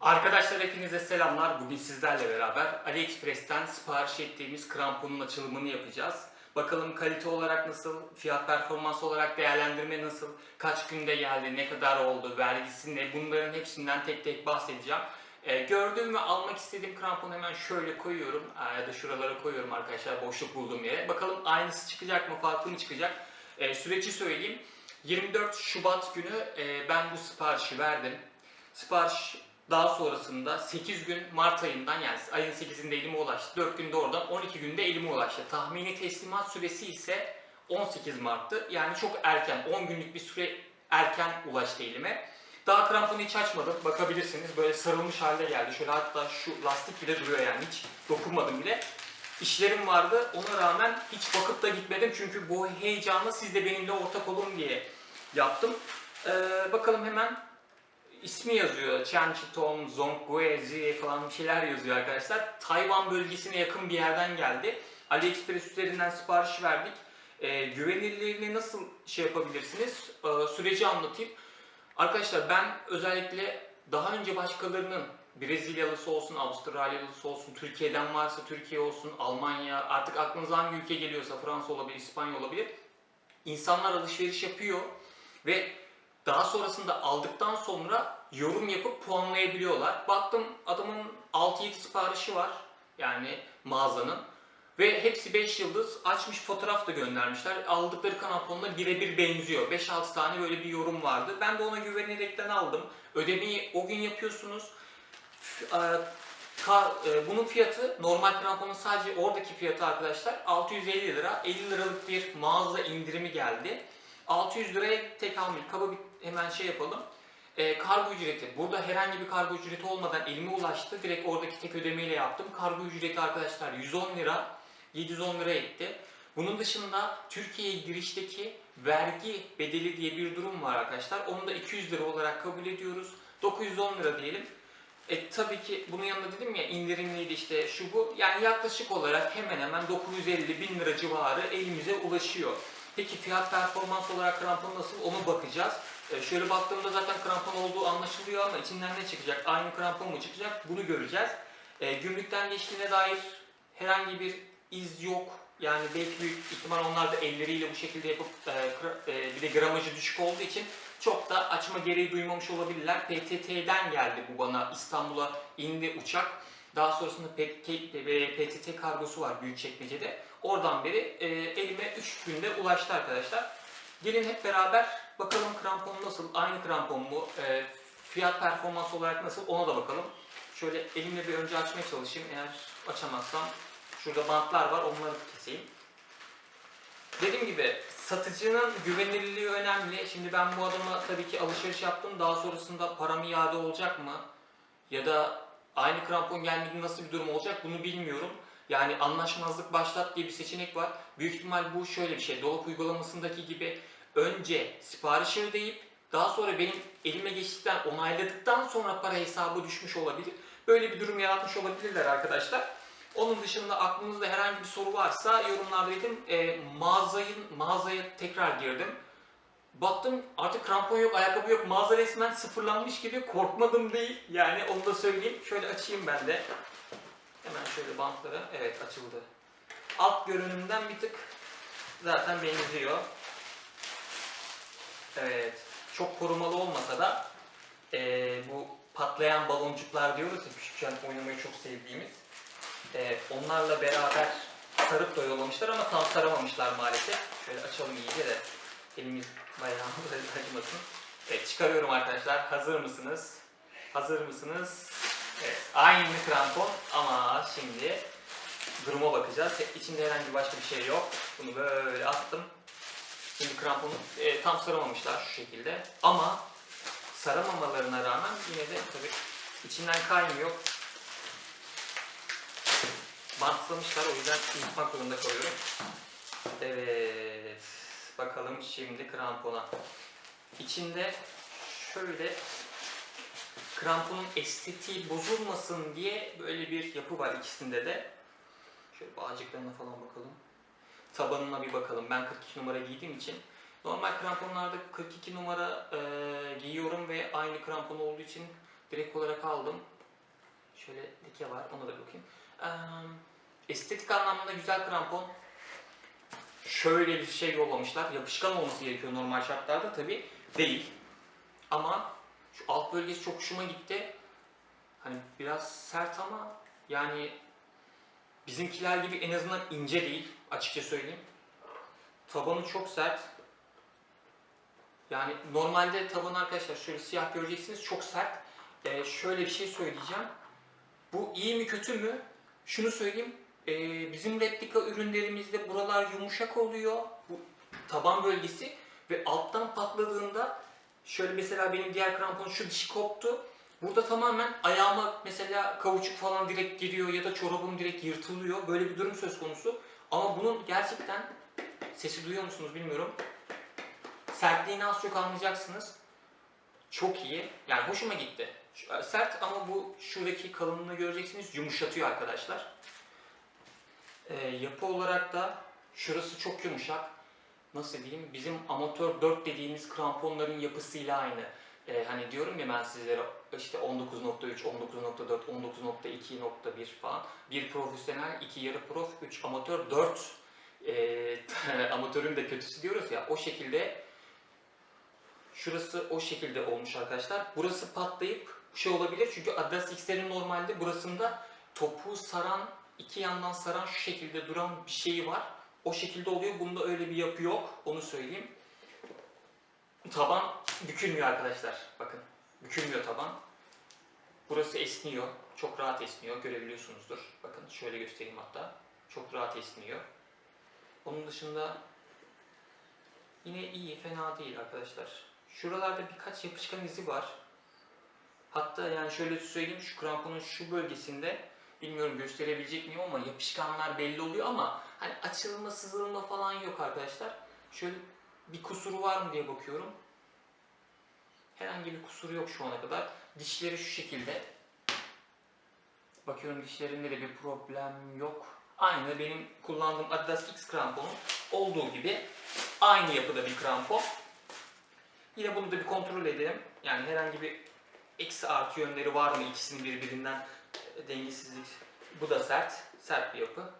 Arkadaşlar hepinize selamlar. Bugün sizlerle beraber AliExpress'ten sipariş ettiğimiz kramponun açılımını yapacağız. Bakalım kalite olarak nasıl, fiyat performans olarak değerlendirme nasıl, kaç günde geldi, ne kadar oldu, vergisi ne bunların hepsinden tek tek bahsedeceğim. Ee, gördüğüm ve almak istediğim kramponu hemen şöyle koyuyorum Ee, ya da şuralara koyuyorum arkadaşlar boşluk bulduğum yere. Bakalım aynısı çıkacak mı, farklı mı çıkacak? Ee, süreci söyleyeyim. 24 Şubat günü e, ben bu siparişi verdim. Sipariş daha sonrasında 8 gün Mart ayından yani ayın 8'inde elime ulaştı. 4 günde oradan 12 günde elime ulaştı. Tahmini teslimat süresi ise 18 Mart'tı. Yani çok erken 10 günlük bir süre erken ulaştı elime. Daha kramponu hiç açmadım. Bakabilirsiniz böyle sarılmış halde geldi. Şöyle hatta şu lastik bile duruyor yani hiç dokunmadım bile. İşlerim vardı. Ona rağmen hiç bakıp da gitmedim. Çünkü bu heyecanı siz de benimle ortak olun diye yaptım. Ee, bakalım hemen ismi yazıyor. Chanchitom, Zongguezi falan bir şeyler yazıyor arkadaşlar. Tayvan bölgesine yakın bir yerden geldi. AliExpress üzerinden sipariş verdik. Ee, güvenilirliğini nasıl şey yapabilirsiniz? Ee, süreci anlatayım. Arkadaşlar ben özellikle daha önce başkalarının Brezilyalısı olsun, Avustralyalısı olsun, Türkiye'den varsa Türkiye olsun, Almanya, artık aklınıza hangi ülke geliyorsa Fransa olabilir, İspanya olabilir. İnsanlar alışveriş yapıyor ve daha sonrasında aldıktan sonra yorum yapıp puanlayabiliyorlar. Baktım adamın 6-7 siparişi var yani mağazanın. Ve hepsi 5 yıldız açmış fotoğraf da göndermişler. Aldıkları kanaponla birebir benziyor. 5-6 tane böyle bir yorum vardı. Ben de ona güvenerekten aldım. Ödemeyi o gün yapıyorsunuz. E, e, Bunun fiyatı normal kramponun sadece oradaki fiyatı arkadaşlar 650 lira. 50 liralık bir mağaza indirimi geldi. 600 liraya tek hamil. Kaba bir hemen şey yapalım. E, kargo ücreti. Burada herhangi bir kargo ücreti olmadan elime ulaştı. Direkt oradaki tek ödemeyle yaptım. Kargo ücreti arkadaşlar 110 lira. 710 lira etti. Bunun dışında Türkiye'ye girişteki vergi bedeli diye bir durum var arkadaşlar. Onu da 200 lira olarak kabul ediyoruz. 910 lira diyelim. E tabii ki bunun yanında dedim ya indirimliydi işte şu bu. Yani yaklaşık olarak hemen hemen 950 bin lira civarı elimize ulaşıyor. Peki fiyat performans olarak krampon nasıl onu bakacağız. E, şöyle baktığımda zaten krampon olduğu anlaşılıyor ama içinden ne çıkacak? Aynı krampon mu çıkacak? Bunu göreceğiz. E, gümrükten geçtiğine dair herhangi bir iz yok. Yani belki büyük ihtimal onlar da elleriyle bu şekilde yapıp e, e, bir de gramajı düşük olduğu için çok da açma gereği duymamış olabilirler. PTT'den geldi bu bana İstanbul'a indi uçak. Daha sonrasında PTT, kargosu var Büyükçekmece'de. Oradan beri e, elime 3 günde ulaştı arkadaşlar. Gelin hep beraber bakalım krampon nasıl, aynı krampon mu, e, fiyat performans olarak nasıl ona da bakalım. Şöyle elimle bir önce açmaya çalışayım. Eğer açamazsam şurada bantlar var onları keseyim. Dediğim gibi satıcının güvenilirliği önemli. Şimdi ben bu adama tabii ki alışveriş yaptım. Daha sonrasında param iade olacak mı? Ya da aynı krampon gelmedi nasıl bir durum olacak bunu bilmiyorum. Yani anlaşmazlık başlat diye bir seçenek var. Büyük ihtimal bu şöyle bir şey. Dolap uygulamasındaki gibi önce sipariş ödeyip daha sonra benim elime geçtikten onayladıktan sonra para hesabı düşmüş olabilir. Böyle bir durum yaratmış olabilirler arkadaşlar. Onun dışında aklınızda herhangi bir soru varsa yorumlarda dedim. E, mağazayın, mağazaya tekrar girdim. Baktım artık krampon yok, ayakkabı yok. Mağaza resmen sıfırlanmış gibi korkmadım değil. Yani onu da söyleyeyim. Şöyle açayım ben de. Hemen şöyle bantları. Evet açıldı. Alt görünümden bir tık zaten benziyor. Evet. Çok korumalı olmasa da eee, bu patlayan baloncuklar diyoruz ya küçükken oynamayı çok sevdiğimiz. Eee, onlarla beraber sarıp da yollamışlar ama tam saramamışlar maalesef. Şöyle açalım iyice de elimiz bayrağımız acımasın. Evet çıkarıyorum arkadaşlar. Hazır mısınız? Hazır mısınız? Evet. Aynı krampon ama şimdi duruma bakacağız. İçinde herhangi başka bir şey yok. Bunu böyle attım. Şimdi kramponu e, tam saramamışlar şu şekilde. Ama saramamalarına rağmen yine de tabii içinden kaymıyor. Bantlamışlar o yüzden yıkmak zorunda kalıyorum. Evet. Bakalım şimdi krampona. İçinde şöyle kramponun estetiği bozulmasın diye böyle bir yapı var ikisinde de. Şöyle bağcıklarına falan bakalım. Tabanına bir bakalım. Ben 42 numara giydiğim için. Normal kramponlarda 42 numara e, giyiyorum ve aynı krampon olduğu için direkt olarak aldım. Şöyle dike var ona da bakayım. Eee, estetik anlamda güzel krampon. Şöyle bir şey yollamışlar. Yapışkan olması gerekiyor normal şartlarda tabi değil. Ama şu alt bölgesi çok hoşuma gitti. Hani biraz sert ama yani bizimkiler gibi en azından ince değil açıkça söyleyeyim. Tabanı çok sert. Yani normalde taban arkadaşlar şöyle siyah göreceksiniz çok sert. Ee, şöyle bir şey söyleyeceğim. Bu iyi mi kötü mü? Şunu söyleyeyim. Ee, bizim replika ürünlerimizde buralar yumuşak oluyor. Bu taban bölgesi ve alttan patladığında şöyle mesela benim diğer kramponun şu dişi koptu. Burada tamamen ayağıma mesela kavuçuk falan direkt giriyor ya da çorabım direkt yırtılıyor. Böyle bir durum söz konusu. Ama bunun gerçekten sesi duyuyor musunuz bilmiyorum. Sertliğini az çok anlayacaksınız. Çok iyi. Yani hoşuma gitti. E, Sert ama bu şuradaki kalınlığını göreceksiniz. Yumuşatıyor arkadaşlar. Ee, yapı olarak da şurası çok yumuşak. Nasıl diyeyim? Bizim amatör 4 dediğimiz kramponların yapısıyla aynı. Ee, hani diyorum ya ben sizlere işte 19.3, 19.4, 19.2.1 falan. Bir profesyonel, iki yarı prof, 3 amatör, 4 e, amatörün de kötüsü diyoruz ya o şekilde şurası o şekilde olmuş arkadaşlar. Burası patlayıp şey olabilir çünkü Adidas X'lerin normalde burasında topuğu saran iki yandan saran şu şekilde duran bir şeyi var. O şekilde oluyor. Bunda öyle bir yapı yok. Onu söyleyeyim. Taban bükülmüyor arkadaşlar. Bakın. Bükülmüyor taban. Burası esniyor. Çok rahat esniyor. Görebiliyorsunuzdur. Bakın şöyle göstereyim hatta. Çok rahat esniyor. Onun dışında yine iyi, fena değil arkadaşlar. Şuralarda birkaç yapışkan izi var. Hatta yani şöyle söyleyeyim şu kramponun şu bölgesinde bilmiyorum gösterebilecek miyim ama yapışkanlar belli oluyor ama hani açılma, sızılma falan yok arkadaşlar. Şöyle bir kusuru var mı diye bakıyorum. Herhangi bir kusuru yok şu ana kadar. Dişleri şu şekilde. Bakıyorum dişlerinde de bir problem yok. Aynı benim kullandığım Adidas X kramponun olduğu gibi aynı yapıda bir krampon. Yine bunu da bir kontrol edelim. Yani herhangi bir eksi artı yönleri var mı ikisinin birbirinden e, dengesizlik. Bu da sert. Sert bir yapı.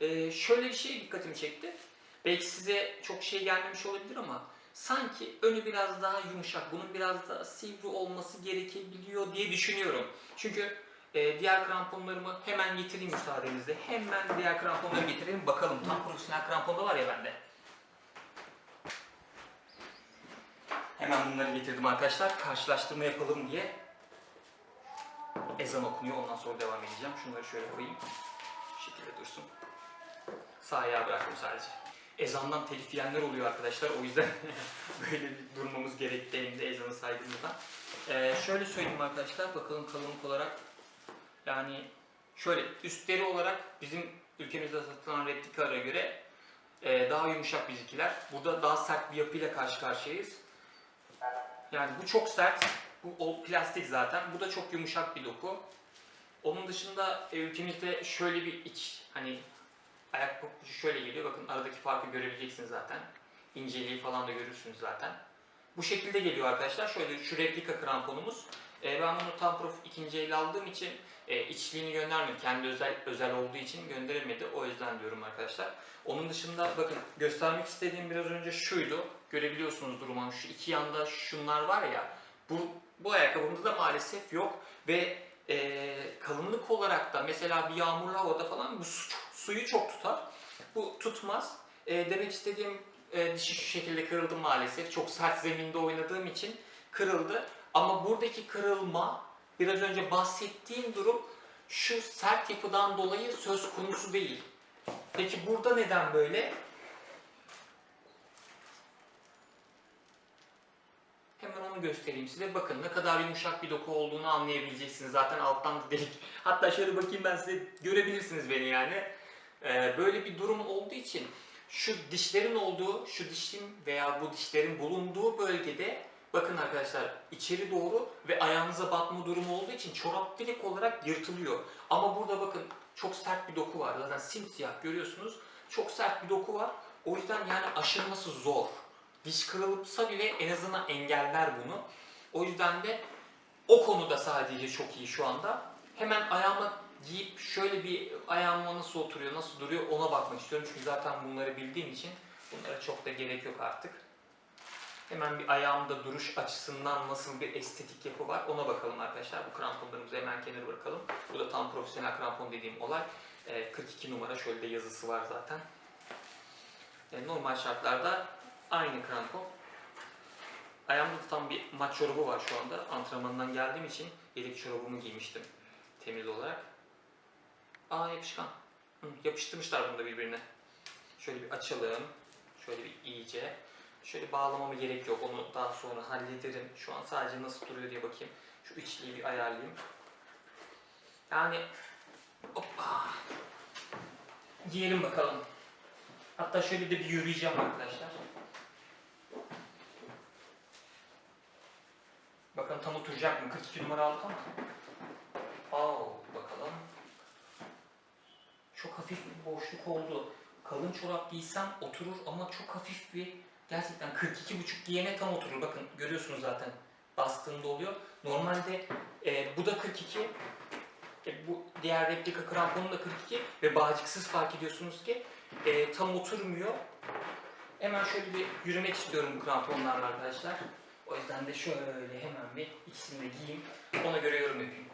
Ee, şöyle bir şey dikkatimi çekti. Belki size çok şey gelmemiş olabilir ama sanki önü biraz daha yumuşak, bunun biraz daha sivri olması gerekebiliyor diye düşünüyorum. Çünkü e, diğer kramponlarımı hemen getireyim müsaadenizle. Hemen diğer kramponları getirelim bakalım. Tam profesyonel krampon da var ya bende. Hemen bunları getirdim arkadaşlar. Karşılaştırma yapalım diye. Ezan okunuyor. Ondan sonra devam edeceğim. Şunları şöyle koyayım. Şu şekilde dursun. Sağ ayağı bıraktım sadece. Ezandan telif yiyenler oluyor arkadaşlar. O yüzden böyle bir durmamız gerekti hem de ezanı saygımızdan. Ee, şöyle söyleyeyim arkadaşlar. Bakalım kalınlık olarak. Yani şöyle üstleri olarak bizim ülkemizde satılan replikalara göre e, daha yumuşak bizimkiler. Burada daha sert bir yapıyla karşı karşıyayız. Yani bu çok sert. Bu o plastik zaten. Bu da çok yumuşak bir doku. Onun dışında ülkemizde şöyle bir iç hani ayak papucu şöyle geliyor. Bakın aradaki farkı görebileceksiniz zaten. İnceliği falan da görürsünüz zaten. Bu şekilde geliyor arkadaşlar. Şöyle şu replika kramponumuz. E, ben bunu tam prof ikinci el aldığım için e, içliğini göndermedi. Kendi özel özel olduğu için gönderemedi. O yüzden diyorum arkadaşlar. Onun dışında bakın göstermek istediğim biraz önce şuydu. Görebiliyorsunuz durumu. Şu iki yanda şunlar var ya. Bu, bu ayakkabımda da maalesef yok. Ve e, kalınlık olarak da mesela bir yağmurlu havada falan bu su, suyu çok tutar. Bu tutmaz. E, demek istediğim e, dişi şu şekilde kırıldı maalesef. Çok sert zeminde oynadığım için kırıldı. Ama buradaki kırılma biraz önce bahsettiğim durum şu sert yapıdan dolayı söz konusu değil. Peki burada neden böyle? Hemen onu göstereyim size. Bakın ne kadar yumuşak bir doku olduğunu anlayabileceksiniz. Zaten alttan da delik. Hatta şöyle bakayım ben size görebilirsiniz beni yani. Ee, böyle bir durum olduğu için şu dişlerin olduğu, şu dişin veya bu dişlerin bulunduğu bölgede bakın arkadaşlar içeri doğru ve ayağınıza batma durumu olduğu için çorap direkt olarak yırtılıyor. Ama burada bakın çok sert bir doku var. Zaten simsiyah görüyorsunuz. Çok sert bir doku var. O yüzden yani aşılması zor. Diş kırılırsa bile en azından engeller bunu. O yüzden de o konuda sadece çok iyi şu anda. Hemen ayağıma giyip şöyle bir ayağıma nasıl oturuyor, nasıl duruyor ona bakmak istiyorum. Çünkü zaten bunları bildiğim için bunlara çok da gerek yok artık. Hemen bir ayağımda duruş açısından nasıl bir estetik yapı var ona bakalım arkadaşlar. Bu kramponlarımızı hemen kenara bırakalım. Bu da tam profesyonel krampon dediğim olay. Ee, 42 numara şöyle de yazısı var zaten. Ee, normal şartlarda aynı krampon. Ayağımda da tam bir maç çorabı var şu anda. Antrenmandan geldiğim için yedek çorabımı giymiştim temiz olarak. Aa yapışkan. Hı, yapıştırmışlar bunu da birbirine. Şöyle bir açalım. Şöyle bir iyice. Şöyle bağlamama gerek yok. Onu daha sonra hallederim. Şu an sadece nasıl duruyor diye bakayım. Şu içliği bir ayarlayayım. Yani hoppa. Giyelim bakalım. Hatta şöyle de bir yürüyeceğim arkadaşlar. Bakalım tam oturacak mı? 42 numara aldık ama. Bakalım. Çok hafif bir boşluk oldu. Kalın çorap giysem oturur ama çok hafif bir gerçekten 42,5 giyene tam oturur. Bakın görüyorsunuz zaten bastığında oluyor. Normalde e, bu da 42. E, bu diğer replika kramponu da 42 ve bağcıksız fark ediyorsunuz ki e, tam oturmuyor. Hemen şöyle bir yürümek istiyorum bu kramponlarla arkadaşlar. O yüzden de şöyle hemen bir ikisini de giyeyim. Ona göre yorum yapayım.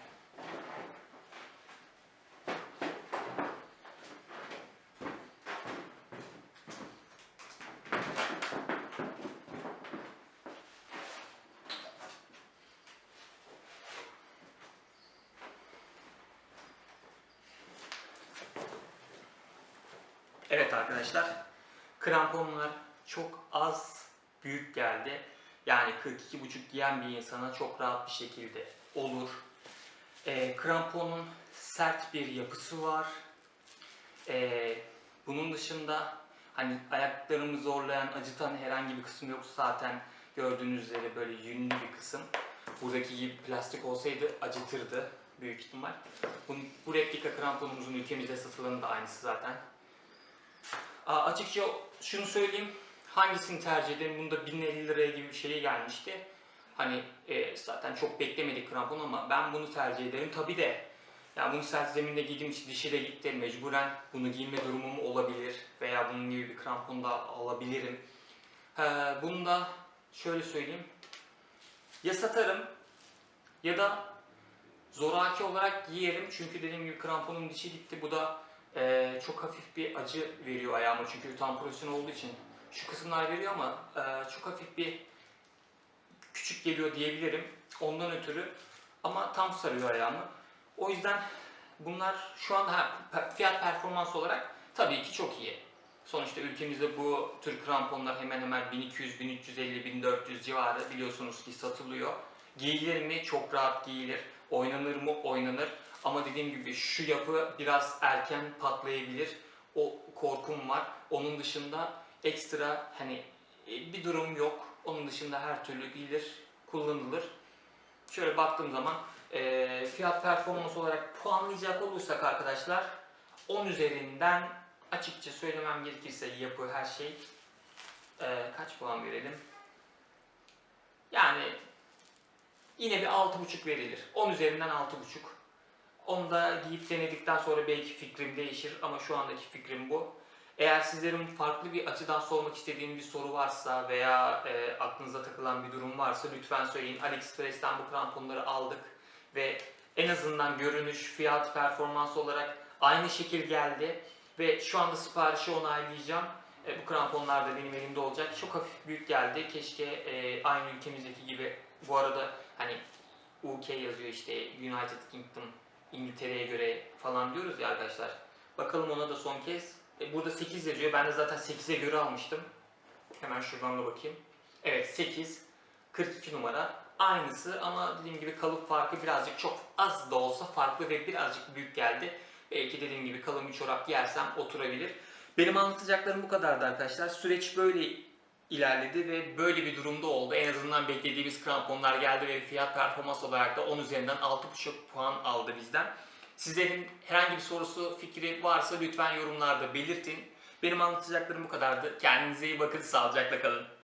Evet arkadaşlar, kramponlar çok az büyük geldi. Yani 42,5 giyen bir insana çok rahat bir şekilde olur. Ee, kramponun sert bir yapısı var. Ee, bunun dışında hani ayaklarımı zorlayan, acıtan herhangi bir kısım yok zaten gördüğünüz üzere böyle yünlü bir kısım. Buradaki gibi plastik olsaydı acıtırdı büyük ihtimal. Bu, bu replika kramponumuzun ülkemizde satılanı da aynısı zaten. Açıkça şunu söyleyeyim. Hangisini tercih ederim? Bunda 1050 liraya gibi bir şeye gelmişti. Hani e, zaten çok beklemedik krampon ama ben bunu tercih ederim. Tabi de yani bunu sert zeminde giydiğim için dişi de gitti. Mecburen bunu giyme durumum olabilir. Veya bunun gibi bir krampon da alabilirim. Ee, bunu da şöyle söyleyeyim. Ya satarım ya da zoraki olarak giyerim. Çünkü dediğim gibi kramponun dişi gitti. Bu da ee, çok hafif bir acı veriyor ayağıma çünkü tam profesyonel olduğu için şu kısımlar veriyor ama e, çok hafif bir küçük geliyor diyebilirim ondan ötürü ama tam sarıyor ayağımı. O yüzden bunlar şu anda ha, fiyat performans olarak tabii ki çok iyi. Sonuçta ülkemizde bu tür kramponlar hemen hemen 1200, 1350, 1400 civarı biliyorsunuz ki satılıyor. Giyilir mi? Çok rahat giyilir. Oynanır mı? Oynanır. Ama dediğim gibi şu yapı biraz erken patlayabilir. O korkum var. Onun dışında ekstra hani e, bir durum yok. Onun dışında her türlü giyilir, kullanılır. Şöyle baktığım zaman e, fiyat performans olarak puanlayacak olursak arkadaşlar 10 üzerinden açıkça söylemem gerekirse yapı her şey e, kaç puan verelim? Yani yine bir 6.5 verilir. 10 üzerinden 6.5. Onu da giyip denedikten sonra belki fikrim değişir ama şu andaki fikrim bu. Eğer sizlerin farklı bir açıdan sormak istediğim bir soru varsa veya e, aklınıza takılan bir durum varsa lütfen söyleyin. AliExpress'ten bu kramponları aldık ve en azından görünüş, fiyat, performans olarak aynı şekil geldi ve şu anda siparişi onaylayacağım. E, bu kramponlar da benim elimde olacak. Çok hafif büyük geldi. Keşke e, aynı ülkemizdeki gibi bu arada hani UK yazıyor işte United Kingdom İngiltere'ye göre falan diyoruz ya arkadaşlar. Bakalım ona da son kez. E, burada 8 yazıyor. Ben de zaten 8'e göre almıştım. Hemen şuradan da bakayım. Evet 8. 42 numara. Aynısı ama dediğim gibi kalıp farkı birazcık çok az da olsa farklı ve birazcık büyük geldi. Belki dediğim gibi kalın bir çorap giyersem oturabilir. Benim anlatacaklarım bu kadardı arkadaşlar. Süreç böyle ilerledi ve böyle bir durumda oldu. En azından beklediğimiz kramponlar geldi ve fiyat performans olarak da 10 üzerinden 6.5 puan aldı bizden. Sizlerin herhangi bir sorusu, fikri varsa lütfen yorumlarda belirtin. Benim anlatacaklarım bu kadardı. Kendinize iyi bakın, sağlıcakla kalın.